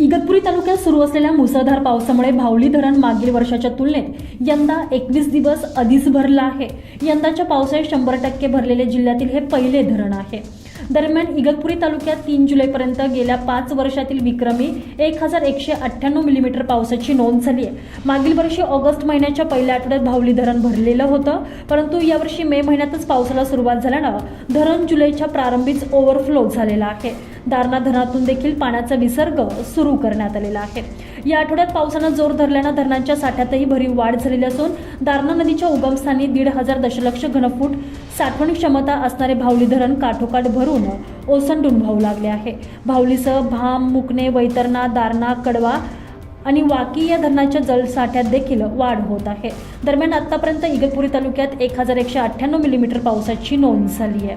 इगतपुरी तालुक्यात सुरू असलेल्या मुसळधार पावसामुळे भावली धरण मागील वर्षाच्या तुलनेत यंदा एकवीस दिवस आधीच भरलं आहे. यंदाच्या पावसाळ्यात शंभर टक्के भरलेले जिल्ह्यातील हे पहिले धरण आहे. दरम्यान इगतपुरी तालुक्यात तीन जुलैपर्यंत गेल्या पाच वर्षातील विक्रमी एक हजार एकशे अठ्ठ्याण्णव मिलीमीटर पावसाची नोंद झाली आहे. मागील वर्षी ऑगस्ट महिन्याच्या पहिल्या आठवड्यात भावली धरण भरलेलं होतं परंतु यावर्षी मे महिन्यातच पावसाला सुरुवात झाल्यानं धरण जुलैच्या प्रारंभीच ओव्हरफ्लो झालेलं आहे. दारणा धरणातून देखील पाण्याचा विसर्ग सुरू करण्यात आलेला आहे. या आठवड्यात पावसानं जोर धरल्यानं धरणांच्या साठ्यातही भरीव वाढ झालेली असून दारणा नदीच्या उगमस्थानी दीड हजार दशलक्ष घनफूट साठवण क्षमता असणारे भावली धरण काठोकाठ भरून ओसंडून वाहू लागले आहे. भावलीसह भाम मुकणे वैतरणा दारणा कडवा आणि वाकी या धरणाच्या जलसाठ्यात देखील वाढ होत आहे. दरम्यान आतापर्यंत इगतपुरी तालुक्यात एक हजार एकशे अठ्ठ्याण्णव मिलीमीटर पावसाची नोंद झाली आहे.